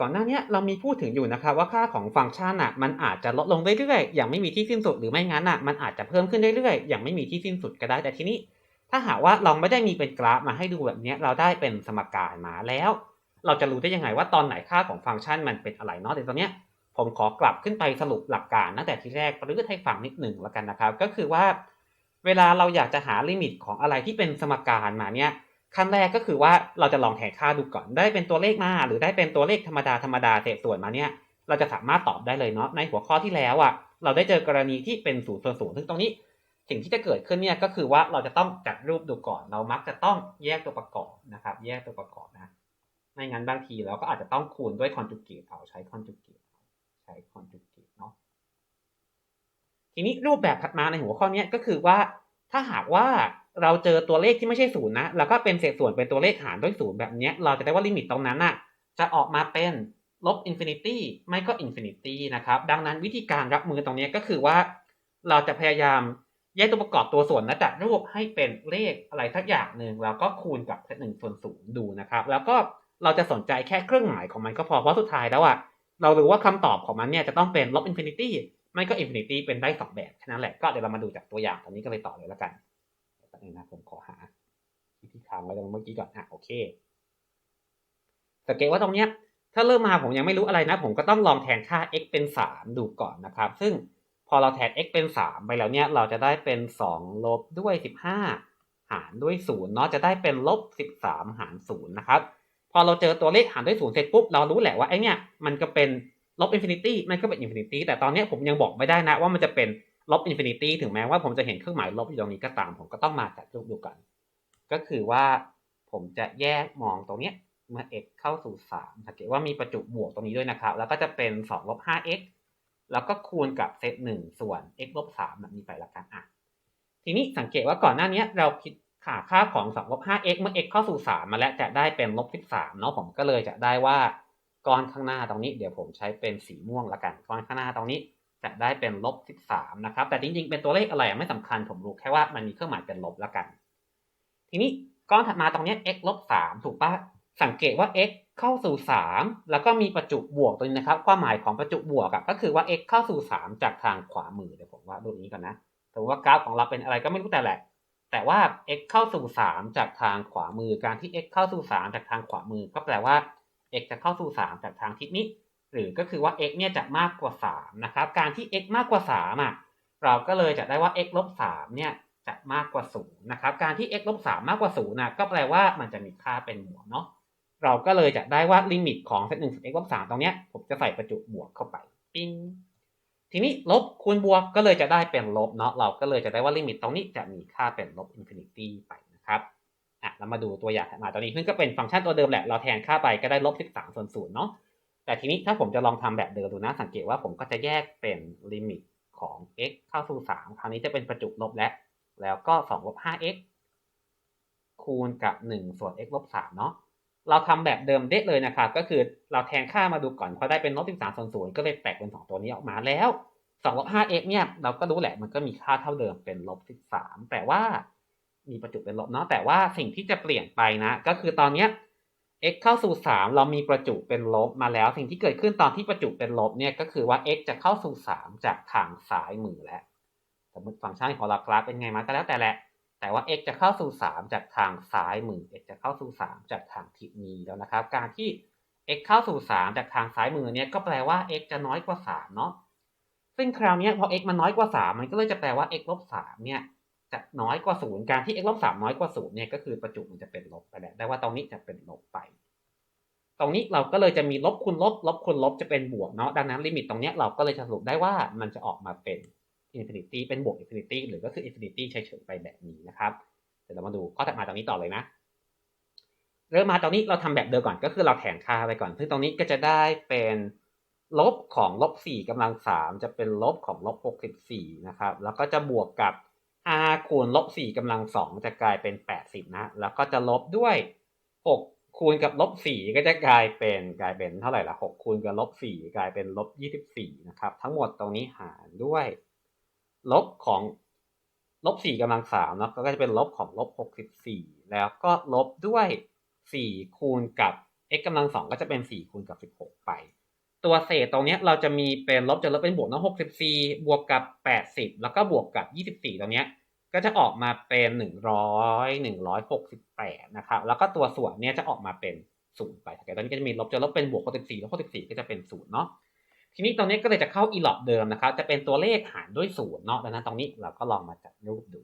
ก่อนหน้านี้เรามีพูดถึงอยู่นะครับว่าค่าของฟังก์ชันอะมันอาจจะลดลงเรื่อยๆอย่างไม่มีที่สิ้นสุดหรือไม่งั้นอะมันอาจจะเพิ่มขึ้นเรื่อยๆอย่างไม่มีที่สิ้นสุดก็ได้แต่ทีนี้ ถ้าหากว่าเราไม่ได้มีเป็นกราฟมาให้ดูแบบนี้เราได้เป็นสมการมาแล้ว เราจะรู้ได้ยังไงว่าตอนไหนค่าของฟังก์ชันมันเป็นอะไรเนาะแต่ตอนเนี้ยผมขอกลับขึ้นไปสรุปหลักการตั้งแต่ที่แรกประลึกให้ฟังนิดหนึ่งแล้วกันนะครับ ก็คือว่า เวลาเราอยากจะหาลิมิตของอะไรที่เป็นสมการมาเนี่ย ขั้นแรกก็คือว่าเราจะลองแทนค่าดูก่อน ได้เป็นตัวเลขมา หรือได้เป็นตัวเลขธรรมดาธรรมดาเศษส่วนมาเนี่ย เราจะสามารถตอบได้เลยเนาะ ในหัวข้อที่แล้วอะ เราได้เจอกรณีที่เป็นศูนย์ส่วนศูนย์ซึ่งตรงนี้ สิ่งที่จะเกิดขึ้นเนี่ยก็คือว่าเราจะต้องจัดรูปดูก่อน เรามักจะต้องแยกตัวประกอบนะครับ แยกตัวประกอบนะ ไม่งั้นบางทีเราก็อาจจะต้องคูณด้วยคอนจูเกตเอาใช้คอนจูเกตใช้คอนจูเกตเนาะ ทีนี้รูปแบบถัดมาในหัวข้อนี้ก็คือว่าถ้าหากว่า เราเจอตัวเลขที่ไม่ใช่ศูนย์นะ แล้วก็เป็นเศษส่วนเป็นตัวเลขหารด้วยศูนย์แบบนี้เราจะได้ว่าลิมิตตรงนั้นน่ะจะออกมาเป็นลบอินฟินิตี้ไม่ก็อินฟินิตี้นะครับดังนั้นวิธีการรับมือตรงนี้ก็คือว่า เราจะพยายามแยกตัวประกอบตัวส่วนและจัดรูปให้เป็นเลขอะไรสักอย่างหนึ่งแล้วก็คูณกับหนึ่งส่วนศูนย์ดูนะครับ แล้วก็เราจะสนใจแค่เครื่องหมายของมันก็พอเพราะสุดท้ายแล้วอะเรารู้ว่าคำตอบของมันเนี่ยจะต้องเป็นลบอินฟินิตี้ไม่ก็อินฟินิตี้เป็นได้สองแบบแค่นั้นแหละก็เดี๋ยวเรามาดูจากตัวอย่างตอนนี้ก็เลยต่อเลยแล้วกัน ป๊บนึงนะผมขอหาที่ที่ค้างไว้ตรงเมื่อกี้ก่อนอะโอเคสังเกตว่าตรงเนี้ยถ้าเริ่มมาผมยังไม่รู้อะไรนะ ผมก็ต้องลองแทนค่า x เป็น 3 ดูก่อนนะครับ ซึ่งพอเราแทน x เป็น 3 ไปแล้วเนี่ยเราจะได้เป็น 2 ลบด้วย 15 หารด้วย0เนาะจะได้เป็นลบ 13 หาร0นะครับพอเราเจอตัวเลขหารด้วย0เสร็จปุ๊บเรารู้แหละว่าไอเนี่ยมันก็เป็นลบอินฟินิตี้มันก็เป็นอินฟินิตี้แต่ตอนนี้ผมยังบอกไม่ได้นะว่ามันจะเป็น ลบอินฟินิตี้ถึงแม้ว่าผมจะเห็นเครื่องหมายลบอยู่ตรงนี้ก็ตาม ผมก็ต้องมาจัดรูปดูกัน ก็คือว่าผมจะแยกมองตรงเนี้ยเมื่อ x เข้าสู่3สังเกตว่ามีประจุบวกตรงนี้ด้วยนะครับ แล้วก็จะเป็น2ลบ 5x แล้วก็คูณกับเซต1ส่วน x ลบ3แบบนี้ไปละกันอะ ทีนี้สังเกตว่าก่อนหน้านี้เราคิดค่าค่าของ2ลบ 5x เมื่อ x เข้าสู่ 3 มาแล้วจะได้เป็นลบ 13 เนาะผมก็เลยจะได้ว่าก้อนข้างหน้าตรงนี้ เดี๋ยวผมใช้เป็นสีม่วงละกัน ก้อนข้างหน้าตรงนี้ จะได้เป็นลบ 13 นะครับ แต่จริงๆ เป็นตัวเลขอะไรไม่สำคัญ ผมรู้แค่ว่ามันมีเครื่องหมายเป็นลบและกัน ทีนี้ก้อนถัดมาตรงนี้ x ลบ 3 ถูกปะสังเกตว่า x เข้าสู่ 3 แล้วก็มีประจุบวกตรงนี้นะครับ ความหมายของประจุบวกก็คือว่า x เข้าสู่ 3 จากทางขวามือ เดี๋ยวผมวาดูนี้ก่อนนะถือว่ากราฟของเราเป็นอะไรก็ไม่รู้แต่แหละ แต่ว่า x เข้าสู่ 3 จากทางขวามือ การที่ x เข้าสู่ 3 จากทางขวามือ ก็แปลว่า x จะเข้าสู่ 3 จากทางทิศนี้ หรือก็คือว่า x เนี่ยจะมากกว่า3นะครับการที่ x มากกว่า3อะเราก็เลยจะได้ว่า x ลบ3เนี่ยจะมากกว่า0นะครับการที่ x ลบ3มากกว่า0นะก็แปลว่ามันจะมีค่าเป็นบวกเนาะเราก็เลยจะได้ว่าลิมิตของเซตหนึ่งส่วน x ลบสามตรงเนี้ยผมจะใส่ประจุบวกเข้าไปปิ้งทีนี้ลบคูณบวกก็เลยจะได้เป็นลบเนาะเราก็เลยจะได้ว่าลิมิตตรงนี้จะมีค่าเป็นลบอินฟินิตี้ไปนะครับอะเรามาดูตัวอย่างมาตอนนี้ซึ่งก็เป็นฟังก์ชันตัวเดิมแหละเราแทนค่าไปก็ได้ลบสิบสามส่วนศูนย์เนาะ แต่ทีนี้ถ้าผมจะลองทำแบบเดิมดูนะ สังเกตว่าผมก็จะแยกเป็นลิมิตของ x เข้าสู่สามคราวนี้จะเป็นประจุลบและแล้วก็สองลบห้า x คูณกับหนึ่งส่วน x ลบสามเนาะเราทำแบบเดิมเด็ดเลยนะครับ ก็คือเราแทนค่ามาดูก่อนพอได้เป็นลบ13ส่วนศูนย์ก็เลยแตกเป็น 2 ตัวนี้ออกมาแล้ว2ลบ 5x เนี่ยเราก็รู้แหละมันก็มีค่าเท่าเดิมเป็นลบ13แต่ว่ามีประจุเป็นลบเนาะแต่ว่าสิ่งที่จะเปลี่ยนไปนะ ก็คือตอนเนี้ย x เข้าสู่ 3 เรามีประจุเป็นลบมาแล้ว สิ่งที่เกิดขึ้นตอนที่ประจุเป็นลบเนี่ยก็คือว่า x จะเข้าสู่ 3 จากทางซ้ายมือแล้วสมมติฟังก์ชันของเรากราฟเป็นไงมาก็แล้วแต่แหละ แต่ว่า x จะเข้าสู่ 3 จากทางซ้ายมือ x จะเข้าสู่ 3 จากทางทิศนี้แล้วนะครับ การที่ x เข้าสู่ 3 จากทางซ้ายมือเนี่ยก็แปลว่า x จะน้อยกว่า 3 เนาะซึ่งคราวนี้พอ x มันน้อยกว่า 3 มันก็เลยจะแปลว่า x ลบ3เนี่ย จะน้อยกว่า0การที่ x ลบ3น้อยกว่า0เนี่ยก็คือประจุมันจะเป็นลบไปแล้วได้ว่าตรงนี้จะเป็นลบไป ตรงนี้เราก็เลยจะมีลบคูณลบ ลบคูณลบจะเป็นบวกเนาะดังนั้นลิมิตตรงนี้เราก็เลยจะสรุปได้ว่ามันจะออกมาเป็นอินฟินิตี้เป็นบวกอินฟินิตี้หรือก็คืออินฟินิตี้เฉยๆไปแบบนี้นะครับเดี๋ยวเรามาดูข้อถัดมาตรงนี้ต่อเลยนะ เริ่มมาตรงนี้เราทำแบบเดิมก่อนก็คือเราแทนค่าไปก่อน ซึ่งตรงนี้ก็จะได้เป็นลบของลบสี่กำลังสามจะเป็นลบของลบหกสิบสี่นะครับ แล้วก็จะบวกกับ r คูณลบสี่กำลังสองจะกลายเป็นแปดสิบนะ แล้วก็จะลบด้วยหกคูณกับลบสี่ก็จะกลายเป็นกลายเป็นเท่าไหร่ละหกคูณกับลบสี่กลายเป็นลบยี่สิบสี่นะครับ ทั้งหมดตรงนี้หารด้วย ลบของลบสี่กำลังสามเนาะก็จะเป็นลบของลบหกสิบสี่แล้วก็ลบด้วยสี่คูณกับ x กำลังสองก็จะเป็นสี่คูณกับสิบหกไป ตัวเศษตรงนี้เราจะมีเป็นลบจะลบเป็นบวกเนาะหกสิบสี่บวกกับแปดสิบแล้วก็บวกกับยี่สิบสี่ตรงนี้ก็จะออกมาเป็นหนึ่งร้อยหนึ่งร้อยหกสิบแปดนะครับแล้วก็ตัวส่วนเนี้ยจะออกมาเป็นศูนย์ไปแต่ตอนนี้ก็จะมีลบจะลบเป็นบวกหกสิบสี่ลบหกสิบสี่ก็จะเป็นศูนย์เนาะทีนี้ตรงนี้ก็เลยจะเข้าอีหลอดเดิมนะครับ จะเป็นตัวเลขหารด้วยศูนย์เนาะดังนั้นตรงนี้เราก็ลองมาจัดรูปดู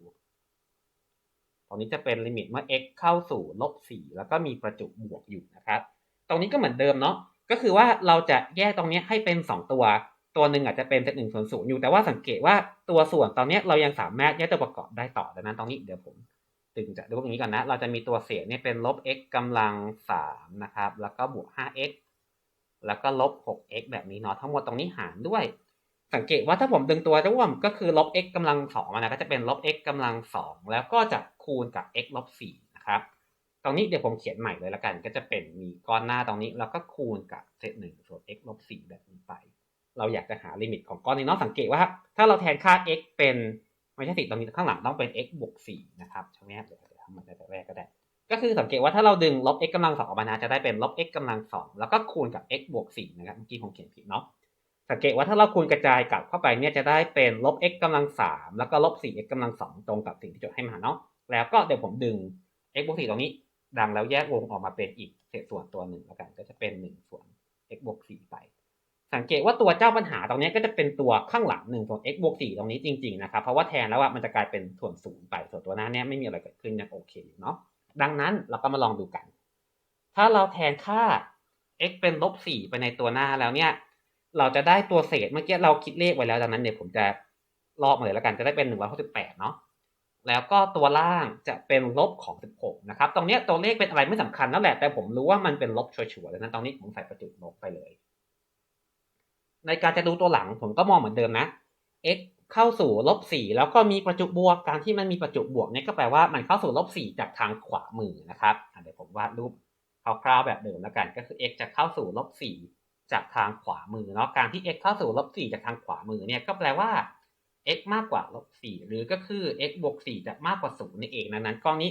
ตรงนี้จะเป็นลิมิตเมื่อ x เข้าสู่ลบสี่แล้วก็มีประจุบวกอยู่นะครับ ตรงนี้ก็เหมือนเดิมเนาะ ก็คือว่าเราจะแยกตรงนี้ให้เป็นสองตัว ตัวหนึ่งอาจจะเป็นเซตหนึ่งส่วนศูนย์อยู่แต่ว่าสังเกตว่าตัวส่วนตอนนี้เรายังสามารถแยกตัวประกอบได้ต่อดังนั้นตรงนี้เดี๋ยวผมตึงจะดูตรงนี้ก่อนนะ เราจะมีตัวเศษเนี่ยเป็นลบ x กำลังสามนะครับ แล้วก็บวก 5x แล้วก็ลบ 6x แบบนี้เนาะ ทั้งหมดตรงนี้หารด้วย สังเกตว่าถ้าผมดึงตัวร่วมก็คือลบ x กำลังสองนะ ก็จะเป็นลบ x กำลังสองแล้วก็จะคูณกับ x ลบสี่นะครับ ตรงนี้เดี๋ยวผมเขียนใหม่เลยละกัน ก็จะเป็นมีก้อนหน้าตรงนี้ แล้วก็คูณกับเศษหนึ่งส่วน x ลบสี่แบบนี้ไป เราอยากจะหาลิมิตของก้อนนี้เนาะสังเกตว่าถ้าเราแทนค่า x เป็นไม่ใช่สิตรงนี้ข้างหลังต้องเป็น x บวกสี่นะครับใช่ไหมครับเดี๋ยวทำมาแต่แรกก็ได้ ก็คือสังเกตว่าถ้าเราดึงลบ x กำลังสองออกมานะจะได้เป็นลบ x กำลังสองแล้วก็คูณกับ x บวกสี่นะครับเมื่อกี้ผมเขียนผิดเนาะสังเกตว่าถ้าเราคูณกระจายกลับเข้าไปเนี่ยจะได้เป็นลบ x กำลังสามแล้วก็ลบสี่ x กำลังสองตรงกับสิ่งที่โจทย์ให้มาเนาะแล้วก็เดี๋ยวผมดึง x บวกสี่ตรงนี้ ดังแล้วแยกวงออกมาเป็นอีกเศษส่วนตัวหนึ่งแล้วกัน ก็จะเป็นหนึ่งส่วน x บวกสี่ไป สังเกตว่าตัวเจ้าปัญหาตรงนี้ก็จะเป็นตัวข้างหลังหนึ่งส่วน x บวกสี่ตรงนี้จริงๆนะครับเพราะว่าแทนแล้วว่ามันจะกลายเป็นส่วนศูนย์ไปส่วนตัวหน้าเนี้ยไม่มีอะไรเกิดขึ้นยังโอเคอยู่เนาะดังนั้นเราก็มาลองดูกัน ถ้าเราแทนค่า x เป็นลบสี่ไปในตัวหน้าแล้วเนี่ย เราจะได้ตัวเศษเมื่อกี้เราคิดเลขไว้แล้วดังนั้นเดี๋ยวผมจะลอกมาเลยแล้วกันจะได้เป็นหนึ่งร้อยหกสิบแปดเนาะ แล้วก็ตัวล่างจะเป็นลบของสิบหกนะครับ ตรงเนี้ยตัวเลขเป็นอะไรไม่สำคัญนั่นแหละ แต่ผมรู้ว่ามันเป็นลบชัวร์ๆดังนั้นตรงนี้ผมใส่ประจุลบไปเลย ในการจะดูตัวหลังผมก็มองเหมือนเดิมนะ x เข้าสู่ลบสี่แล้วก็มีประจุบวก การที่มันมีประจุบวกเนี่ยก็แปลว่ามันเข้าสู่ลบสี่จากทางขวามือนะครับเดี๋ยวผมวาดรูปคร่าวๆแบบเดิมแล้วกัน ก็คือ x จะเข้าสู่ลบสี่จากทางขวามือเนาะ การที่ x เข้าสู่ลบสี่จากทางขวามือเนี่ยก็แปลว่า x มากกว่าลบสี่หรือก็คือ x บวกสี่จะมากกว่าศูนย์นี่เองดังนั้นกล้อนนี้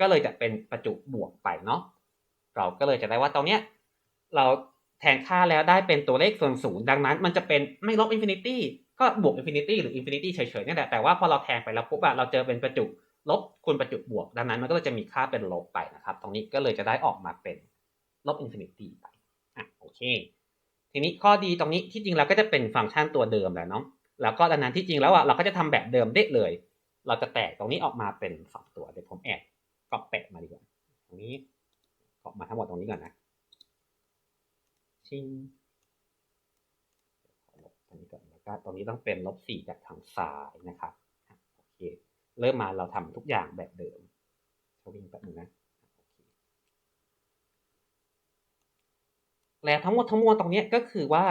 ก็เลยจะเป็นประจุบวกไปเนาะเราก็เลยจะได้ว่าตรงเนี้ยเราแทนค่าแล้วได้เป็นตัวเลขส่วนศูนย์ดังนั้น มันจะเป็นไม่ลบอินฟินิตี้ก็บวกอินฟินิตี้หรืออินฟินิตี้เฉยๆนี่แหละแต่ว่าพอเราแทนไปแล้วปุ๊บอะเราเจอเป็นประจุลบคูณประจุบวก ดังนั้นมันก็จะมีค่าเป็นลบไปนะครับ ตรงนี้ก็เลยจะได้ออกมาเป็นลบอินฟินิตี้ไปอะโอเค ทีนี้ข้อดีตรงนี้ที่จริงเราก็จะเป็นฟังก์ชันตัวเดิมแหละเนาะ แล้วก็ดังนั้นที่จริงแล้วอะเราก็จะทำแบบเดิมได้เลย เราจะแตกตรงนี้ออกมาเป็นสองตัวเดี๋ยวผมแอบก็แปะมาดีกว่าตรงนี้ออกมาทั้งหมดตรงนี้ก่อนนะชิงลบตรงนี้ก่อนแล้วก็ตรงนี้ต้องเป็นลบสี่จากทางซ้ายนะครับโอเคเริ่มมาเราทำทุกอย่างแบบเดิมสวิงแป๊บนึงนะแล้วทั้งหมดทั้งมวลตรงนี้ก็คือว่า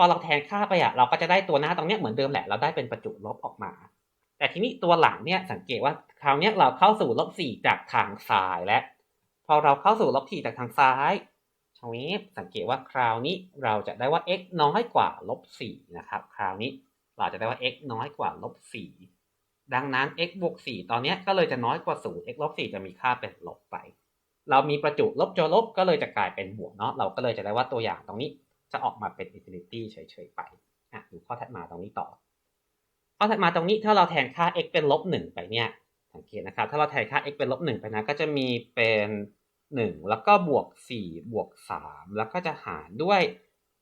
อเราแทนค่าไปอะเราก็จะได้ตัวหน้าตรงเนี้ยเหมือนเดิมแหละเราได้เป็นประจุลบออกมา แต่ทีนี้ตัวหลังเนี่ยสังเกตว่าคราวเนี้ยเราเข้าสู่ลบสี่จากทางซ้ายและ พอเราเข้าสู่ลบสี่จากทางซ้ายชวีสังเกตว่าคราวนี้เราจะได้ว่า x น้อยกว่าลบสี่นะครับคราวนี้เราจะได้ว่า x น้อยกว่าลบสี่ดังนั้น x บวกสี่ตอนเนี้ยก็เลยจะน้อยกว่าศูนย์ x ลบสี่จะมีค่าเป็นลบไป เรามีประจุลบจอลบก็เลยจะกลายเป็นบวกเนาะ เราก็เลยจะได้ว่าตัวอย่างตรงนี้ จะออกมาเป็นอินฟินิตี้เฉยๆไปอะดูข้อถัดมาตรงนี้ต่อ ข้อถัดมาตรงนี้ถ้าเราแทนค่า x เป็นลบหนึ่งไปเนี่ยสังเกตนะครับ ถ้าเราแทนค่า x เป็นลบหนึ่งไปนะ ก็จะมีเป็นหนึ่งแล้วก็บวกสี่บวกสามแล้วก็จะหารด้วย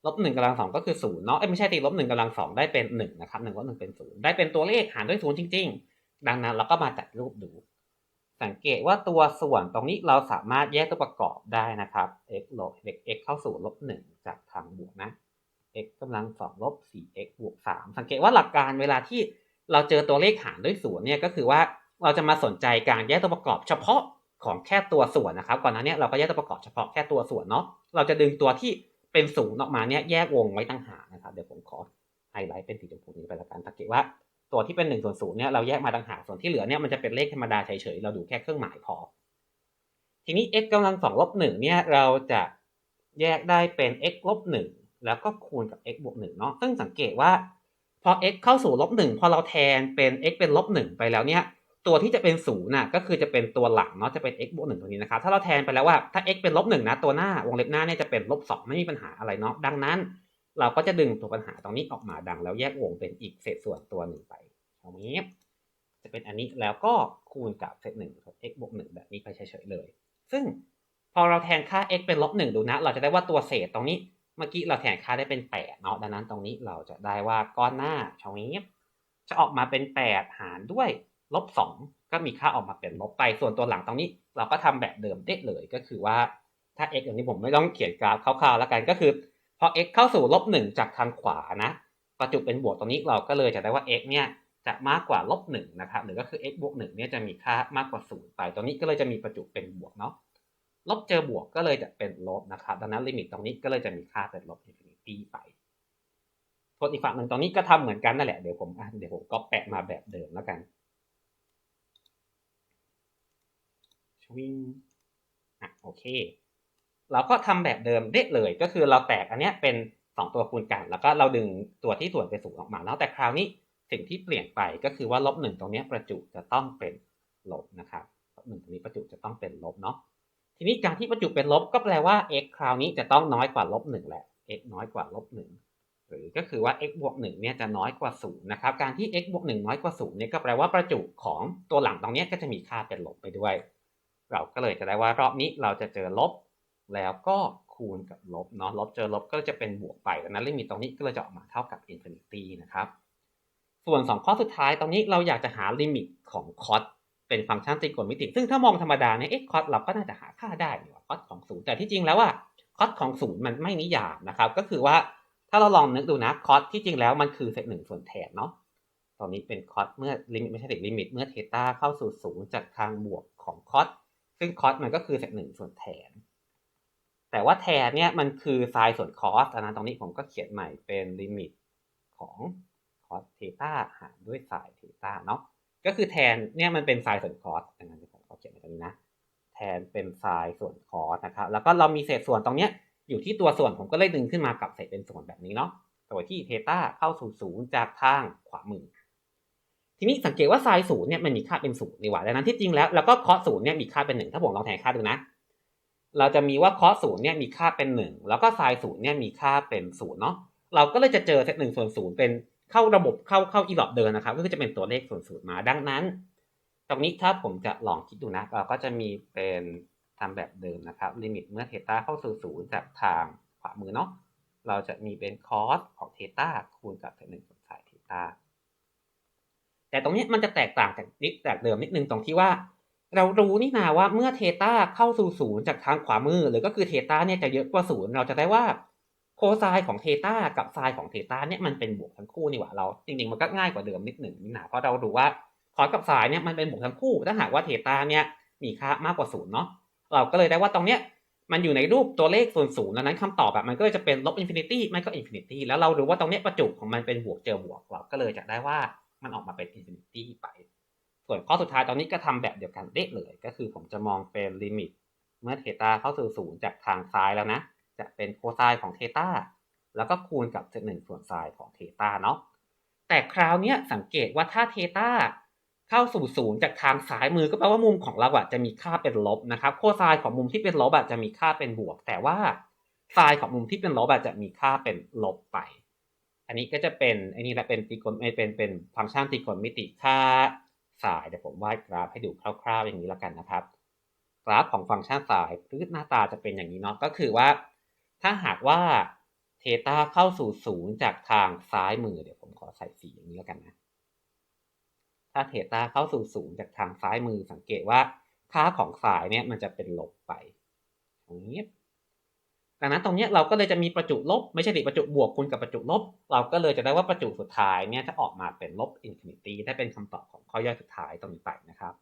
ลบหนึ่งกำลังสองก็คือศูนย์เนาะเอ้ยไม่ใช่ตีลบหนึ่งกำลังสองได้เป็นหนึ่งนะครับหนึ่งลบหนึ่งเป็นศูนย์ได้เป็นตัวเลขหารด้วยศูนย์จริง ๆ ดังนั้นเราก็มาจัดรูปดู สังเกตว่าตัวส่วนตรงนี้เราสามารถแยกตัวประกอบได้นะครับ x ลบ x เข้าสู่ลบหนึ่งจากทางบวกนะ x กำลังสองลบสี่ x บวกสามสังเกตว่าหลักการเวลาที่เราเจอตัวเลขหารด้วยศูนย์เนี่ยก็คือว่าเราจะมาสนใจการแยกตัวประกอบเฉพาะของแค่ตัวส่วนนะครับ ก่อนหน้านี้เราก็แยกตัวประกอบเฉพาะแค่ตัวส่วนเนาะเราจะดึงตัวที่เป็นศูนย์ออกมาเนี่ยแยกวงไว้ตั้งหากนะครับ เดี๋ยวผมขอไฮไลท์เป็นสีชมพูนี้ไปละกันสังเกตว่า ตัวที่เป็นหนึ่งส่วนศูนย์เนี่ยเราแยกมาต่างหากส่วนที่เหลือเนี่ยมันจะเป็นเลขธรรมดาเฉยๆเราดูแค่เครื่องหมายพอ ทีนี้ x กำลังสองลบหนึ่งเนี่ยเราจะแยกได้เป็น x ลบหนึ่งแล้วก็คูณกับ x บวกหนึ่งเนาะซึ่งสังเกตว่าพอ x เข้าสู่ลบหนึ่งพอเราแทนเป็น x เป็นลบหนึ่งไปแล้วเนี่ยตัวที่จะเป็นศูนย์น่ะก็คือจะเป็นตัวหลังเนาะจะเป็น x บวกหนึ่งตรงนี้นะครับถ้าเราแทนไปแล้วว่าถ้า x เป็นลบหนึ่งนะตัวหน้าวงเล็บหน้าเนี่ยจะเป็นลบสองไม่มีปัญหาอะไรเนาะดังนั้น เราก็จะดึงตัวปัญหาตรงนี้ออกมาดัง แล้วแยกวงเป็นอีกเศษส่วนตัวหนึ่งไปตรงนี้จะเป็นอันนี้แล้วก็คูณกับเศษหนึ่งบ x บวกหนึ่งแบบนี้ไปเฉยๆเลย ซึ่งพอเราแทนค่า x เป็นลบหนึ่งดูนะ เราจะได้ว่าตัวเศษตรงนี้ เมื่อกี้เราแทนค่าได้เป็นแปดเนาะดังนั้นตรงนี้เราจะได้ว่าก้อนหน้าตรงนี้จะออกมาเป็นแปดหารด้วยลบสองก็มีค่าออกมาเป็นลบไป ส่วนตัวหลังตรงนี้ เราก็ทำแบบเดิมได้เลยก็คือว่าถ้า x อย่างนี้ผมไม่ต้องเขียนกราฟคร่าวๆแล้วกันก็คือ พอ x เข้าสู่ลบหนึ่งจากทางขวานะประจุเป็นบวกตรงนี้เราก็เลยจะได้ว่า x เนี่ยจะมากกว่าลบหนึ่งนะครับหรือก็คือ x บวกหนึ่งเนี่ยจะมีค่ามากกว่าศูนย์ไปตรงนี้ก็เลยจะมีประจุเป็นบวกเนาะลบเจอบวกก็เลยจะเป็นลบนะครับดังนั้นลิมิตตรงนี้ก็เลยจะมีค่าเป็นลบอินฟินิตี้ไปส่วนอีกฝั่งหนึ่งตรงนี้ก็ทำเหมือนกันนั่นแหละเดี๋ยวผมเดี๋ยวผมก็แปะมาแบบเดิมแล้วกันชวิงอะโอเค เราก็ทำแบบเดิมได้เลย ก็คือเราแตกอันเนี้ยเป็นสองตัวคูณกัน แล้วก็เราดึงตัวที่ส่วนเป็นศูนย์ออกมาเนาะแต่คราวนี้สิ่งที่เปลี่ยนไปก็คือว่าลบหนึ่งตรงนี้ประจุจะต้องเป็นลบนะครับลบหนึ่งตรงนี้ประจุจะต้องเป็นลบเนาะทีนี้การที่ประจุเป็นลบก็แปลว่า x คราวนี้จะต้องน้อยกว่าลบหนึ่งแหละ x น้อยกว่าลบหนึ่งหรือก็คือว่า x บวกหนึ่งเนี่ยจะน้อยกว่าศูนย์นะครับ การที่ x บวกหนึ่งน้อยกว่าศูนย์เนี่ยก็แปลว่าประจุของตัวหลังตรงนี้ก็จะมีค่าเป็นลบไปด้วย เราก็เลยจะได้ว่ารอบนี้เราจะเจอลบ แล้วก็คูณกับลบเนาะลบเจอลบก็จะเป็นบวกไปดังนั้นลิมิตตรงนี้ก็เลยจะออกมาเท่ากับอินฟินิตี้นะครับ ส่วน 2 ข้อสุดท้ายตรงนี้เราอยากจะหาลิมิตของคอสเป็นฟังก์ชันตรีโกณมิติ ซึ่งถ้ามองธรรมดาเนี่ยเอ๊ะคอสเราก็น่าจะหาค่าได้นี่ว่คอสของศูนย์แต่ที่จริงแล้วว่าคอสของศูนย์มันไม่นิยามนะครับ ก็คือว่าถ้าเราลองนึกดูนะคอสที่จริงแล้วมันคือเศษหนึ่งส่วนแทนเนาะตอนนี้เป็นคอสเมื่อลิมิตไม่ใช่เด็กลิมิตเมื่อเทต้าเข้าสู่ศูนย์จากทางบวกของคอสซึ่งคอสมันก็คือเศษหนึ่งส่วนแทน แต่ว่าแทนเนี่ยมันคือไซน์ส่วนคอสนนั้นตรงนี้ผมก็เขียนใหม่เป็นลิมิตของคอสเทต้าหารด้วยไซน์เทต้าเนาะก็คือแทนเนี่ยมันเป็นไซน์ส่วนคอสดังนั้นผมขอเขียนตรงนี้นะแทนเป็นไซน์ส่วนคอสนะครับแล้วก็เรามีเศษส่วนตรงเนี้ยอยู่ที่ตัวส่วนผมก็เลยดึงขึ้นมากับเศษเป็นส่วนแบบนี้เนาะโดยที่เทต้าเข้าสู่ศูนย์จากทางขวามือทีนี้สังเกตว่าไซน์ศูนย์เนี่ยมันมีค่าเป็นศูนย์ดีกว่าดังนั้นที่จริงแล้วแล้วก็คอสศูนย์เนี่ยมีค่าเป็นหนึ่งถ้าผมลองแทนค่าดูนะ เราจะมีว่าคอสศูนย์เนี่ยมีค่าเป็นหนึ่งแล้วก็ไซน์ศูนย์เนี่ยมีค่าเป็นศูนย์เนาะเราก็เลยจะเจอเศษหนึ่งส่วนศูนย์เป็นเข้าระบบเข้าเข้าอีหลอดเดินนะครับ ก็คือจะเป็นตัวเลขส่วนศูนย์มาดังนั้น ตรงนี้ถ้าผมจะลองคิดดูนะ เราก็จะมีเป็นทำแบบเดิมนะครับลิมิตเมื่อเทต้าเข้าสู่ศูนย์จากทางขวามือเนาะเราจะมีเป็นคอสของเทต้าคูณกับเศษหนึ่งส่วนสายเทต้าแต่ตรงนี้มันจะแตกต่างจากนิดจากเดิมนิดนึงตรงที่ว่า เรารู้นี่นาว่าเมื่อเทต้าเข้าสู่ศูนย์จากทางขวามือ หรือก็คือเทต้าเนี่ยจะเยอะกว่าศูนย์เราจะได้ว่าโคไซน์ของเทต้ากับไซน์ของเทต้าเนี่ยมันเป็นบวกทั้งคู่นี่หว่าเรา จริงๆมันก็ง่ายกว่าเดิมนิดหนึ่งนี่นะเพราะเรารู้ว่าคอสกับไซน์เนี่ยมันเป็นบวกทั้งคู่ ถ้าหากว่าเทต้าเนี่ยมีค่ามากกว่าศูนย์เนาะเราก็เลยได้ว่าตรงเนี้ยมันอยู่ในรูปตัวเลขส่วนศูนย์ดังนั้นคำตอบแบบมันก็จะเป็นลบอินฟินิตี้ไม่ก็อินฟินิตี้แล้วเรารู้ว่าตรงเนี้ยประจุของมันเป็นบวกเจอบวกเราก็เลยจะได้ว่ามันออกมาเป็นอินฟินิตี้ไป ส่วนข้อสุดท้ายตอนนี้ก็ทำแบบเดียวกันเด๊ะเลย ก็คือผมจะมองเป็นลิมิต เมื่อเทต้าเข้าสู่ศูนย์จากทางซ้ายแล้วนะ จะเป็นโคไซน์ของเทต้าแล้วก็คูณกับเศษหนึ่งส่วนไซน์ของเทต้าเนาะแต่คราวนี้สังเกตว่าถ้าเทต้าเข้าสู่ศูนย์จากทางซ้ายมือก็แปลว่ามุมของเราอะจะมีค่าเป็นลบนะครับ โคไซน์ของมุมที่เป็นลบอะจะมีค่าเป็นบวก แต่ว่าไซน์ของมุมที่เป็นลบอะจะมีค่าเป็นลบไป อันนี้ก็จะเป็นอันนี้แหละเป็นตรีโกณม่เป็นเป็นฟังก์ชันตรีโกณมิติค่า สายเดี๋ยวผมวาดกราฟให้ดูคร่าว ๆ อย่างนี้แล้วกันนะครับ กราฟของฟังก์ชันสายพื้นหน้าตาจะเป็นอย่างนี้เนาะก็คือว่า ถ้าหากว่าเทต้าเข้าสู่ศูนย์จากทางซ้ายมือเดี๋ยวผมขอใส่สีอย่างนี้แล้วกันนะถ้าเทต้าเข้าสู่ศูนย์จากทางซ้ายมือสังเกตว่าค่าของสายเนี่ยมันจะเป็นลบไปอย่างนี้ ดังนั้นตรงนี้เราก็เลยจะมีประจุลบ ไม่ใช่ดิประจุบวกคูณกับประจุลบ เราก็เลยจะได้ว่าประจุสุดท้ายเนี่ยจะออกมาเป็นลบอินฟินิตี้ได้เป็นคำตอบของข้อย่อยสุดท้ายตรงนี้ไปนะครับ